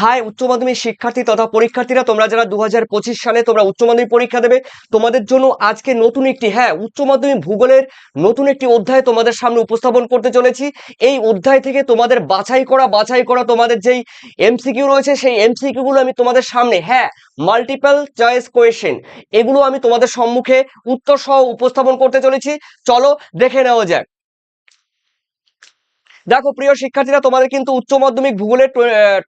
High, উচ্চ মাধ্যমিক শিক্ষার্থী তথা পরীক্ষার্থীরা, তোমরা যারা দু হাজার পঁচিশ সালে তোমরা উচ্চ মাধ্যমিক পরীক্ষা দেবে, তোমাদের জন্য আজকে নতুন একটি হ্যাঁ উচ্চ মাধ্যমিক ভূগোলের নতুন একটি অধ্যায় তোমাদের সামনে উপস্থাপন করতে চলেছি। এই অধ্যায় থেকে তোমাদের বাছাই করা বাছাই করা তোমাদের যেই এমসিকিউ রয়েছে, সেই এমসিকিউ গুলো আমি তোমাদের সামনে হ্যাঁ মাল্টিপল চয়েস কোয়েশ্চেন এগুলো আমি তোমাদের সম্মুখে উত্তর সহ উপস্থাপন করতে চলেছি। চলো দেখে নেওয়া যাক। দেখো, প্রিয় শিক্ষার্থীরা, তোমাদের কিন্তু উচ্চ মাধ্যমিক ভূগোলের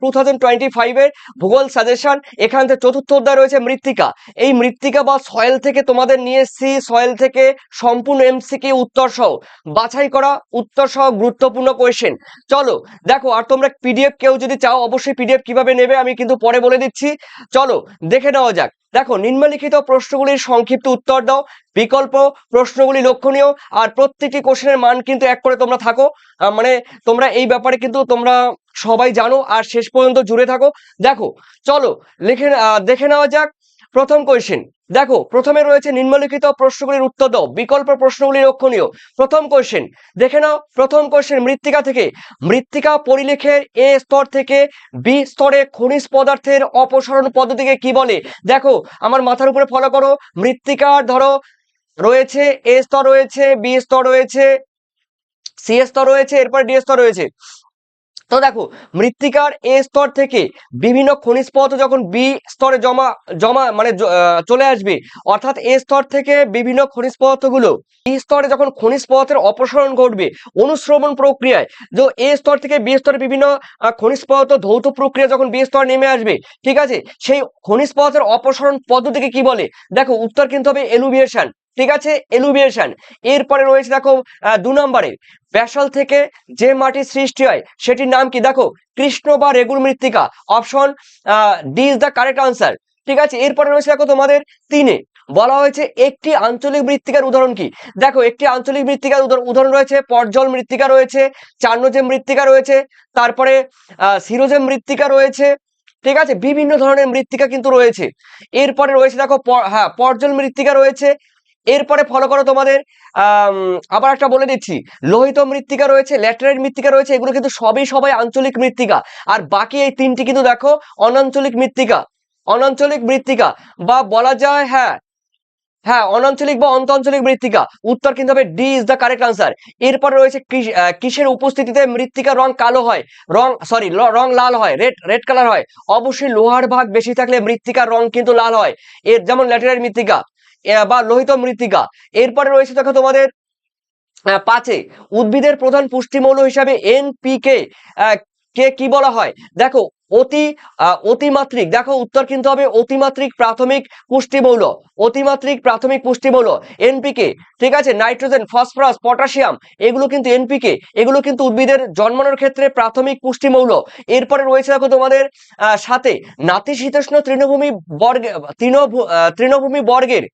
টু থাউজেন্ড টোয়েন্টি ফাইভের ভূগোল সাজেশন এখান থেকে চতুর্থ অধ্যায় রয়েছে মৃত্তিকা। এই মৃত্তিকা বা সয়েল থেকে তোমাদের নিয়ে এসছি সয়েল থেকে সম্পূর্ণ এমসিকে উত্তর সহ। বাছাই করা উত্তর সহ গুরুত্বপূর্ণ কোয়েশ্চেন চলো, দেখো, আর তোমরা পিডিএফ কেউ যদি চাও, অবশ্যই পিডিএফ কীভাবে নেবে, আমি কিন্তু পরে বলে দিচ্ছি। চলো, দেখে নেওয়া যাক। দেখো, নিম্নলিখিত প্রশ্নগুলির সংক্ষিপ্ত উত্তর দাও, বিকল্প প্রশ্নগুলি লক্ষণীয়, আর প্রত্যেকটি কোশ্চেনের মান কিন্তু এক করে তোমরা থাকো। মানে তোমরা এই ব্যাপারে কিন্তু তোমরা সবাই জানো, আর শেষ পর্যন্ত জুড়ে থাকো। দেখো, চলো, লিখে দেখে নেওয়া যাক। প্রথম কোয়েশ্চেন দেখো, প্রথমে রয়েছে নিম্নলিখিত প্রশ্নগুলির উত্তর দাও। বিকল্প প্রশ্নগুলি লক্ষণীয়। প্রথম কোয়েশ্চেন দেখে নাও, প্রথম কোয়েশ্চেন মৃত্তিকা থেকে। মৃত্তিকা পরিলেখের এ স্তর থেকে বি স্তরে খনিজ পদার্থের অপসারণ পদ্ধতিকে কি বলে? দেখো, আমার মাথার উপরে ফলো করো। মৃত্তিকার ধরো, রয়েছে এ স্তর রয়েছে, বি স্তর রয়েছে, সি স্তর রয়েছে, এরপর ডি স্তর রয়েছে। তো দেখো, মৃত্তিকার এ স্তর থেকে বিভিন্ন খনিজ পদার্থ যখন বি স্তরে জমা জমা মানে চলে আসবে, অর্থাৎ এ স্তর থেকে বিভিন্ন খনিজ পদার্থগুলো বি স্তরে যখন খনিজ পদার্থের অপসারণ ঘটবে, অনুশ্রবণ প্রক্রিয়ায় যে এ স্তর থেকে বি স্তরে বিভিন্ন খনিজ পদার্থ ধৌত প্রক্রিয়া যখন বি স্তরে নেমে আসবে, ঠিক আছে? সেই খনিজ পদার্থের অপসারণ পদ্ধতিকে কি বলে? দেখো, উত্তর কিন্তু হবে এলুভিয়েশন। ঠিক আছে? এলুভিয়েশন এরপরে রয়েছে দেখো দু নম্বরে ব্যাসল থেকে যে মাটির সৃষ্টি হয় সেটির নাম কি? দেখো কৃষ্ণ বা রেগুল মৃত্তিকা। Option D is the correct answer ঠিক আছে? এরপরে রয়েছে দেখো তোমাদের তিনে। বলা হয়েছে একটি আঞ্চলিক মৃত্তিকার উদাহরণ কি? দেখো একটি আঞ্চলিক মৃত্তিকার উদাহরণ- রয়েছে পর্জল মৃত্তিকা রয়েছে চার্নোজেম মৃত্তিকা রয়েছে তারপরে আহ, সিরোজেম মৃত্তিকা রয়েছে ঠিক আছে? বিভিন্ন ধরনের মৃত্তিকা কিন্তু রয়েছে। এরপরে রয়েছে দেখো হ্যাঁ পর্জল মৃত্তিকা রয়েছে এরপরে ফলো করো তোমাদের আবার একটা বলে দিচ্ছি। লোহিত মৃত্তিকা রয়েছে, ল্যাটেরাইট মৃত্তিকা রয়েছে, এগুলো কিন্তু সবই সবাই আঞ্চলিক মৃত্তিকা। আর বাকি এই তিনটি কিন্তু দেখো, অনাঞ্চলিক মৃত্তিকা। অনাঞ্চলিক মৃত্তিকা, বা বলা যায় হ্যাঁ হ্যাঁ অনাঞ্চলিক বা অন্তঃআঞ্চলিক মৃত্তিকা। উত্তর কিন্তু হবে D is the correct answer এরপর রয়েছে কিসের উপস্থিতিতে মৃত্তিকার রং কালো হয়? রং সরি রং লাল হয় রেড রেড কালার হয়। অবশ্যই লোহার ভাগ বেশি থাকলে মৃত্তিকার রং কিন্তু লাল হয়। এর যেমন ল্যাটেরাইট মৃত্তিকা বা লোহিত মৃত্তিকা। এরপরে রয়েছে দেখো তোমাদের পাঁচে, উদ্ভিদের প্রধান পুষ্টিমৌল হিসাবে এনপিকে কে কি বলা হয়? দেখো, অতি অতিমাত্রিক, দেখো উত্তর কিন্তু হবে অতিমাত্রিক প্রাথমিক পুষ্টিমৌল, অতিমাত্রিক প্রাথমিক পুষ্টিমৌল এনপিকে ঠিক আছে? নাইট্রোজেন, ফসফরাস, পটাশিয়াম, এগুলো কিন্তু এনপিকে এগুলো কিন্তু উদ্ভিদের জন্মানোর ক্ষেত্রে প্রাথমিক পুষ্টিমৌল। এরপরে রয়েছে দেখো তোমাদের সাথে নাতিশীতোষ্ণ তৃণভূমি বর্গে, তৃণভূ তৃণভূমি বর্গের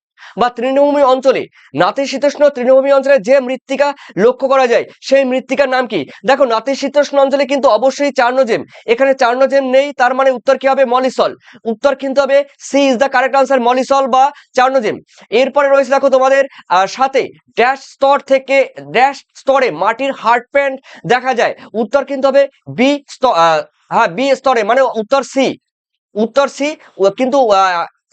বা তৃণভূমি অঞ্চলে নাতিশীতোষ্ণ তৃণভূমি অঞ্চলে যে মৃত্তিকা লক্ষ্য করা যায়, সেই মৃত্তিকার নাম কি? দেখো নাতিশীতোষ্ণ অঞ্চলে কিন্তু অবশ্যই চার্নোজেম এখানে চার্নোজেম নেই, তার মানে উত্তর কি হবে? মলিসল। উত্তর কিন্তু হবে C is the correct answer mollisol বা চার্নোজেম এরপরে রয়েছে দেখো তোমাদের সাথে ড্যাশ স্তর থেকে ড্যাশ স্তরে মাটির হার্ড প্যান্ট দেখা যায়। উত্তর কিন্তু হবে বি হ্যাঁ বি স্তরে মানে উত্তর সি উত্তর সি কিন্তু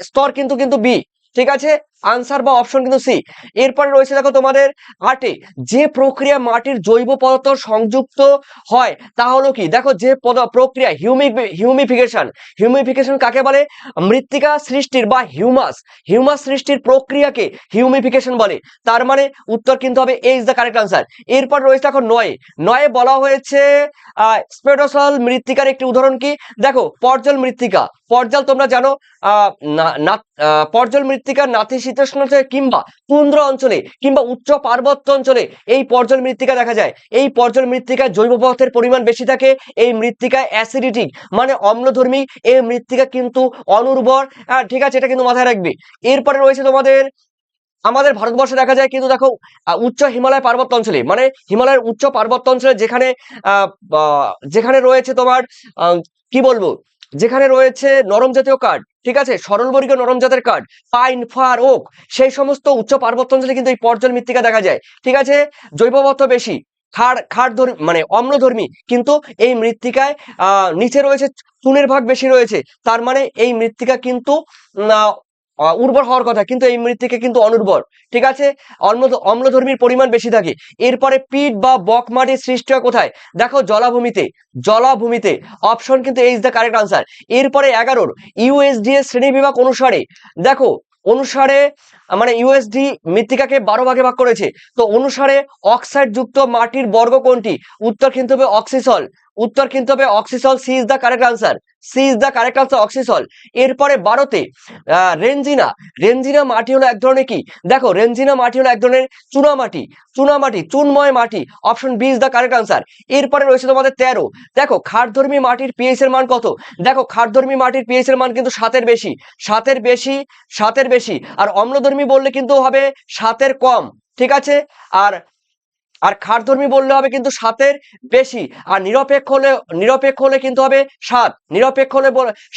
স্তর কিন্তু কিন্তু বি ঠিক আছে? আনসার বা অপশন কিন্তু সি এরপরে রয়েছে দেখো তোমাদের আটে যে প্রক্রিয়া মাটির জৈব পদার্থ সংযুক্ত হয়, তা হলো কি? দেখো যে প্রক্রিয়া হিউমি হিউমিফিকেশন হিউমিফিকেশন কাকে বলে? মৃত্তিকা সৃষ্টির বা হিউমাস হিউমাস সৃষ্টির প্রক্রিয়াকে হিউমিফিকেশন বলে। তার মানে উত্তর কিন্তু হবে A is the correct answer এরপর রয়েছে দেখো নয়ে। নয়ে বলা হয়েছে স্পেডোসল মৃত্তিকার একটি উদাহরণ কি? দেখো, পর্জল মৃত্তিকা। পর্জল তোমরা জানো পর্জল মৃত্তিকার নাতিশীতোষ্ণ অঞ্চলে কিংবা তুন্দ্র অঞ্চলে কিংবা উচ্চ পার্বত্য অঞ্চলে এই পর্জল মৃত্তিকা দেখা যায়। এই পর্জল মৃত্তিকায় জৈব পদার্থের পরিমাণ বেশি থাকে, এই মৃত্তিকায় অ্যাসিডিটিক মানে অম্লধর্মী, এই মৃত্তিকা কিন্তু অনুর্বর। ঠিক আছে, এটা কিন্তু মাথায় রাখবে। এরপরে রয়েছে তোমাদের, আমাদের ভারতবর্ষে দেখা যায় কিন্তু দেখো উচ্চ হিমালয় পার্বত্য অঞ্চলে মানে হিমালয়ের উচ্চ পার্বত্য অঞ্চলে যেখানে যেখানে রয়েছে তোমার কি বলব? যেখানে রয়েছে নরম জাতীয় কাঠ ঠিক আছে? সরলবর্গীয় নরম জাতের কাঠ পাইন ফার ওক সেই সমস্ত উচ্চ পার্বত্য অঞ্চলে কিন্তু এই পর্যল মৃত্তিকা দেখা যায়, ঠিক আছে? জৈব বেশি, খাড় খাড় ধর্ম মানে অম্লধর্মী কিন্তু এই মৃত্তিকায় নিচে রয়েছে, চুনের ভাগ বেশি রয়েছে, তার মানে এই মৃত্তিকা কিন্তু উর্বর হওয়ার কথা, কিন্তু এই মৃত্তিকা কিন্তু অনুর্বর। ঠিক আছে? অম্ল, অম্লধর্মীর পরিমাণ বেশি থাকে। এরপরে পিট বা বক মাটির সৃষ্টি হয় কোথায়? দেখো, জলাভূমিতে। জলাভূমিতে। অপশন কিন্তু এই ইজ দ্য কারেক্ট আনসার এরপরে এগারোর ইউএসডিএস শ্রেণি বিভাগ অনুসারে। দেখো, অনুসারে মানে ইউএসডি মৃত্তিকাকে বারো ভাগে ভাগ করেছে। তো অনুসারে অক্সাইড যুক্ত মাটির বর্গ কোনটি? উত্তর কিন্তু হবে অক্সিসল উত্তর কিন্তু হবে oxisol C is the correct answer C is the correct answer oxisol এরপরে বারোতে রেঞ্জিনা রেঞ্জিনা মাটি হলো এক ধরনের কি? দেখো রেঞ্জিনা মাটি হলো এক ধরনের চুনা মাটি। চুনা মাটি, চুনময় মাটি। Option B is the correct answer এরপরে রয়েছে তোমাদের তেরো। দেখো খারধর্মী মাটির পিএইচ এর মান কত? দেখো খারধর্মী মাটির পিএইচ এর মান কিন্তু সাতের বেশি। সাতের বেশি সাতের বেশি। আর অম্লধর্মী বললে কিন্তু হবে সাতের কম। ঠিক আছে? আর আর খাটধর্মী বললে হবে কিন্তু সাতের বেশি, আর নিরপেক্ষ হলে নিরপেক্ষ হলে কিন্তু হবে সাত, নিরপেক্ষ হলে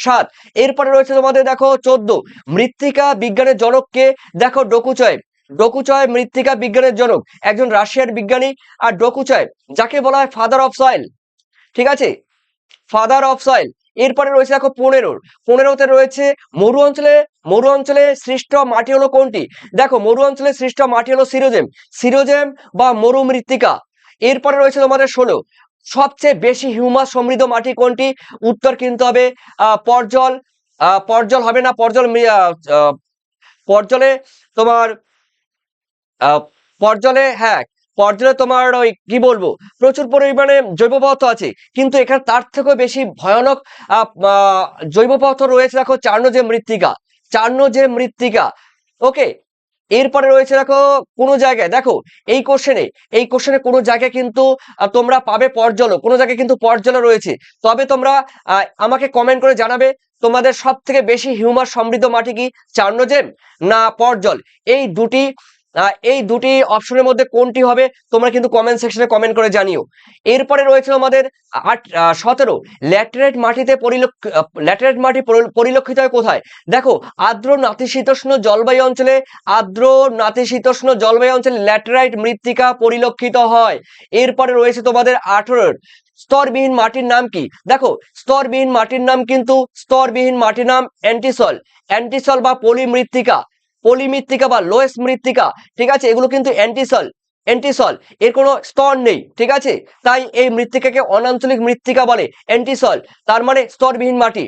সাত। এরপরে রয়েছে তোমাদের দেখো চোদ্দ, মৃত্তিকা বিজ্ঞানের জনককে দেখো ডকুচয় ডকুচয় মৃত্তিকা বিজ্ঞানের জনক, একজন রাশিয়ার বিজ্ঞানী আর ডকুচয়, যাকে বলা হয় ফাদার অফ সয়েল ঠিক আছে? ফাদার অফ সয়েল এরপরে রয়েছে দেখো পনেরোর পনেরোতে রয়েছে মরু অঞ্চলে মরু অঞ্চলে সৃষ্ট মাটি হলো কোনটি? দেখো মরু অঞ্চলে সৃষ্ট মাটি হলো সিরোজেম। সিরোজেম বা মরু মৃত্তিকা। এরপরে রয়েছে তোমাদের ষোলো। সবচেয়ে বেশি হিউমাস সমৃদ্ধ মাটি কোনটি? উত্তর কিন্তু হবে পর্জল। পর্জল হবে না, পর্জল পর্জলে তোমার পর্জলে হ্যাঁ পর্জলে তোমার ওই কি বলব? প্রচুর পরিমাণে জৈব পদার্থ আছে, কিন্তু এখানে তার থেকেও বেশি ভয়ানক জৈব পদার্থ রয়েছে দেখো চার্ণ যে মৃত্তিকা, চার্ণ যে মৃত্তিকা, ওকে? এরপরে রয়েছে দেখো কোনো জায়গায়, দেখো, এই কোশ্চেনে এই কোশ্চেনে কোনো জায়গায় কিন্তু তোমরা পাবে পর্জল, কোনো জায়গায় কিন্তু পর্জল রয়েছে। তবে তোমরা আমাকে কমেন্ট করে জানাবে, তোমাদের সব থেকে বেশি হিউমাস সমৃদ্ধ মাটি কি? চার্নোজেম না পর্জল? এই দুটি এই দুটি অপশনের মধ্যে কোনটি হবে, তোমরা কিন্তু কমেন্ট সেকশনে কমেন্ট করে জানিও। এরপরে রয়েছে আমাদের আট সতেরো। ল্যাটেরাইট মাটিতে পরিলক্ষ ল্যাটেরাইট মাটি পরিলক্ষিত হয় কোথায়? দেখো, আর্দ্র নাতিশীতোষ্ণ জলবায়ু অঞ্চলে, আর্দ্র নাতিশীতোষ্ণ জলবায়ু অঞ্চলে ল্যাটেরাইট মৃত্তিকা পরিলক্ষিত হয়। এরপরে রয়েছে তোমাদের আঠেরোর। স্তরবিহীন মাটির নাম কি? দেখো, স্তরবিহীন মাটির নাম কিন্তু, স্তরবিহীন মাটির নাম অ্যান্টিসল। অ্যান্টিসল বা পলি মৃত্তিকা পলি মৃত্তিকা বা লোয়েস মৃত্তিকা, ঠিক আছে? এগুলো কিন্তু অ্যান্টিসল অ্যান্টিসল এর কোনো স্তর নেই, ঠিক আছে? তাই এই মৃত্তিকাকে অনাঞ্চলিক মৃত্তিকা বলে অ্যান্টিসল তার মানে স্তরবিহীন মাটি।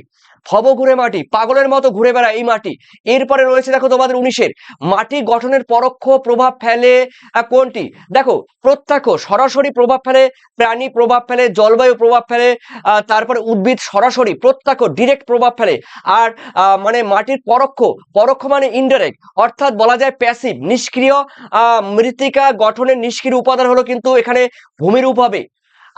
ভব ঘুরে মাটি, পাগলের মতো ঘুরে বেড়ায় এই মাটি। এরপরে রয়েছে দেখো তোমাদের উনিশের। মাটি গঠনের পরোক্ষ প্রভাব ফেলে কোনটি? দেখো, প্রত্যক্ষ, সরাসরি প্রভাব ফেলে, প্রাণী প্রভাব ফেলে, জলবায়ু প্রভাব ফেলে তারপরে উদ্ভিদ সরাসরি, প্রত্যক্ষ ডিরেক্ট প্রভাব ফেলে। আর মানে মাটির পরোক্ষ পরোক্ষ মানে ইনডাইরেক্ট অর্থাৎ বলা যায় প্যাসিভ নিষ্ক্রিয় মৃত্তিকা গঠনের নিষ্ক্রিয় উপাদান হলো কিন্তু এখানে ভূমিরূপ হবে।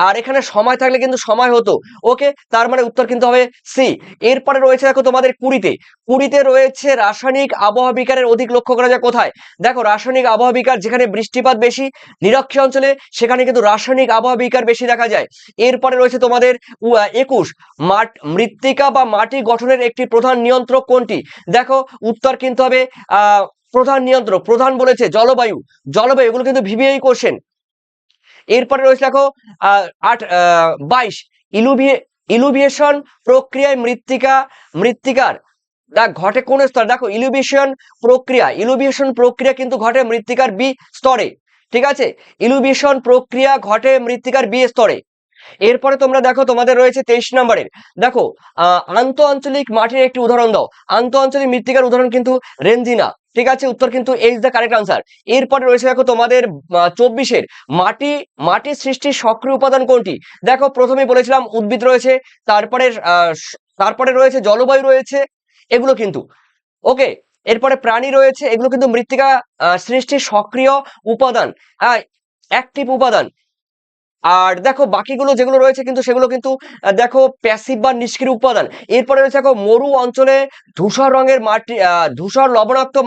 আর এখানে সময় থাকলে কিন্তু সময় হতো। ওকে, তার মানে উত্তর কিন্তু হবে সি এরপরে রয়েছে দেখো তোমাদের কুড়িতে। কুড়িতে রয়েছে রাসায়নিক আবহাওয়া বিকারের অধিক লক্ষ্য করা যায় কোথায়? দেখো রাসায়নিক আবহাওয়া বিকার যেখানে বৃষ্টিপাত বেশি, নিরক্ষীয় অঞ্চলে সেখানে কিন্তু রাসায়নিক আবহাওয়া বিকার বেশি দেখা যায়। এরপরে রয়েছে তোমাদের একুশ। মাট মৃত্তিকা বা মাটি গঠনের একটি প্রধান নিয়ন্ত্রক কোনটি? দেখো উত্তর কিন্তু হবে প্রধান নিয়ন্ত্রক, প্রধান বলেছে জলবায়ু। জলবায়ু, এগুলো কিন্তু ভিভিআই কোশ্চেন এরপরে রয়েছে দেখো আট বাইশ। ইলুভিয়ে ইলুভিয়েশন প্রক্রিয়ায় মৃত্তিকা, মৃত্তিকার দেখ ঘটে কোন স্তর? দেখো, ইলুভিয়েশন প্রক্রিয়া ইলুভিয়েশন প্রক্রিয়া কিন্তু ঘটে মৃত্তিকার বি স্তরে, ঠিক আছে? ইলুভিয়েশন প্রক্রিয়া ঘটে মৃত্তিকার বি স্তরে। এরপরে তোমরা দেখো, তোমাদের রয়েছে তেইশ নম্বরের। দেখো আহ আন্ত আঞ্চলিক মাটির একটি উদাহরণ দাও। আন্ত আঞ্চলিক মৃত্তিকার উদাহরণ কিন্তু রেঞ্জিনা ঠিক আছে, উত্তর কিন্তু এইচ দ্য কারেক্ট আনসার এরপরে রয়েছে দেখো তোমাদের চব্বিশের মাটি, মাটির সৃষ্টির সক্রিয় উপাদান কোনটি? দেখো প্রথমে বলেছিলাম উদ্ভিদ রয়েছে, তারপরে তারপরে রয়েছে জলবায়ু রয়েছে, এগুলো কিন্তু। ওকে, এরপরে প্রাণী রয়েছে, এগুলো কিন্তু মৃত্তিকা সৃষ্টির সক্রিয় উপাদান। অ্যাক্টিভ উপাদান। আর দেখো, বাকিগুলো যেগুলো রয়েছে কিন্তু সেগুলো কিন্তু দেখো প্যাসিভ বা নিষ্ক্রিয় উপাদান। এরপরে রয়েছে দেখো, মরু অঞ্চলে ধূসর রঙের মাটি ধূসর লবণাক্ত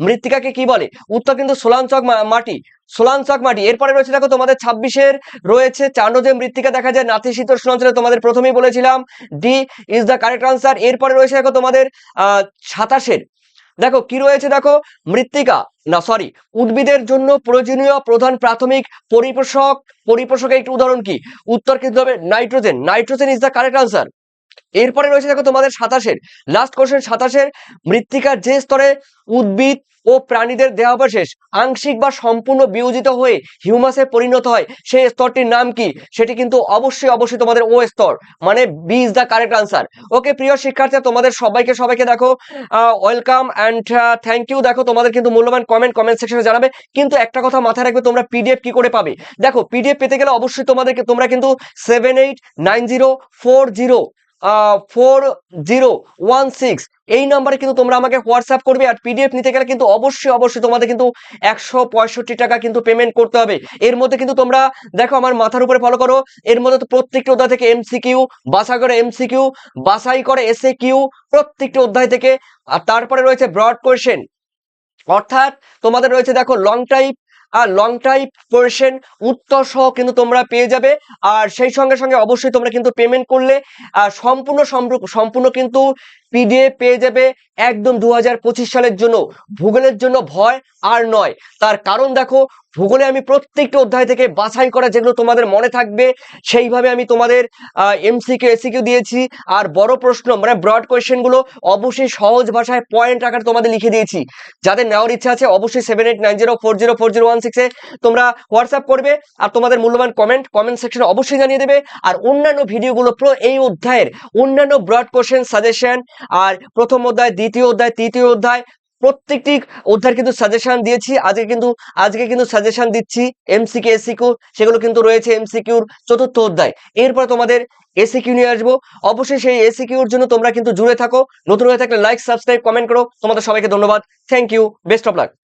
মৃত্তিকাকে কি বলে? উত্তর কিন্তু সোলাঞ্চক মাটি সোলাঞ্চক মাটি। এরপরে রয়েছে দেখো, তোমাদের ছাব্বিশের রয়েছে চান্ড যে মৃত্তিকা দেখা যায়, নাতিশীতোষ্ণ অঞ্চলে তোমাদের প্রথমেই বলেছিলাম D is the correct answer এরপরে রয়েছে দেখো, তোমাদের, আহ, সাতাশের। দেখো, কি রয়েছে দেখো? মৃত্তিকা। না সরি উদ্ভিদের জন্য প্রয়োজনীয় প্রধান প্রাথমিক পরিপোষক, পরিপোষকের একটি উদাহরণ কি? উত্তর কিন্তু হবে nitrogen. Nitrogen is the correct answer এরপরে রয়েছে দেখো তোমাদের সাতাশের। লাস্ট কোশ্চেন সাতাশের। মৃত্তিকার যে স্তরে উদ্ভিদ ও প্রাণীদের দেহাবশেষ আংশিক বা সম্পূর্ণ বিয়োজিত হয়ে হিউমাসে পরিণত হয়, সেই স্তরটির নাম কি? সেটি কিন্তু অবশ্যই অবশ্যই তোমাদের ও স্তর মানে B is the correct answer okay প্রিয় শিক্ষার্থী, তোমাদের সবাইকে সবাইকে দেখো ওয়েলকাম অ্যান্ড থ্যাংক ইউ দেখো, তোমাদের কিন্তু মূল্যবান কমেন্ট কমেন্ট সেকশনে জানাবে। কিন্তু একটা কথা মাথায় রাখবে, তোমরা পিডিএফ কি করে পাবে? দেখো পিডিএফ পেতে গেলে অবশ্যই তোমাদেরকে, তোমরা কিন্তু seven eight nine zero four zero four zero one six এই নাম্বারে কিন্তু তোমরা আমাকে হোয়াটসঅ্যাপ করবে আর পিডিএফ নিতে গেলে কিন্তু অবশ্যই অবশ্যই তোমাদের কিন্তু একশো পঁয়ষট্টি টাকা কিন্তু পেমেন্ট করতে হবে। এর মধ্যে কিন্তু তোমরা দেখো আমার মাথার উপরে ফলো করো। এর মধ্যে তো প্রত্যেকটি অধ্যায় থেকে এমসিকিউ বাছাই করে এমসিকিউ বাছাই করে এসএ কিউ প্রত্যেকটি অধ্যায় থেকে। আর তারপরে রয়েছে ব্রড কোয়েশ্চেন অর্থাৎ তোমাদের রয়েছে দেখো লং টাইপ আর লং টাইপ পোর্শন উত্তর সহ কিন্তু তোমরা পেয়ে যাবে। আর সেই সঙ্গে সঙ্গে অবশ্যই তোমরা কিন্তু পেমেন্ট করলে। সম্পূর্ণ- সম্পূর্ণ কিন্তু পিডিএফ পেয়ে যাবে একদম দু হাজার পঁচিশ সালের জন্য। ভূগোলের জন্য ভয় আর নয়। তার কারণ দেখো, ভূগোলে আমি প্রত্যেকটি অধ্যায় থেকে বাছাই করা যেগুলো তোমাদের মনে থাকবে, সেইভাবে আমি তোমাদের এমসিকিউ এসিকিউ দিয়েছি। আর বড় প্রশ্ন মানে ব্রড কোয়েশ্চেনগুলো অবশ্যই সহজ ভাষায় পয়েন্ট আকারে তোমাদের লিখে দিয়েছি। যাদের নেওয়ার ইচ্ছা আছে, অবশ্যই seven eight nine zero four zero four zero one সিক্সে তোমরা হোয়াটসঅ্যাপ করবে আর তোমাদের মূল্যবান কমেন্ট কমেন্ট সেকশনে অবশ্যই জানিয়ে দেবে। আর অন্যান্য ভিডিওগুলো পুরো এই অধ্যায়ের অন্যান্য ব্রড কোশ্চেন সাজেশন আর প্রথম অধ্যায়, দ্বিতীয় অধ্যায়, তৃতীয় অধ্যায়, প্রত্যেকটি অধ্যায় কিন্তু সাজেশন দিয়েছি। আজকে কিন্তু আজকে কিন্তু সাজেশন দিচ্ছি এমসিকে এসিকিউ সেগুলো কিন্তু রয়েছে এমসিকিউর চতুর্থ অধ্যায়। এরপর তোমাদের এসিকিউ নিয়ে আসব। অবশ্যই সেই এসিকিউর জন্য তোমরা কিন্তু জুড়ে থাকো। নতুন হয়ে থাকলে লাইক সাবস্ক্রাইব কমেন্ট করো। তোমাদের সবাইকে ধন্যবাদ। Thank you best of luck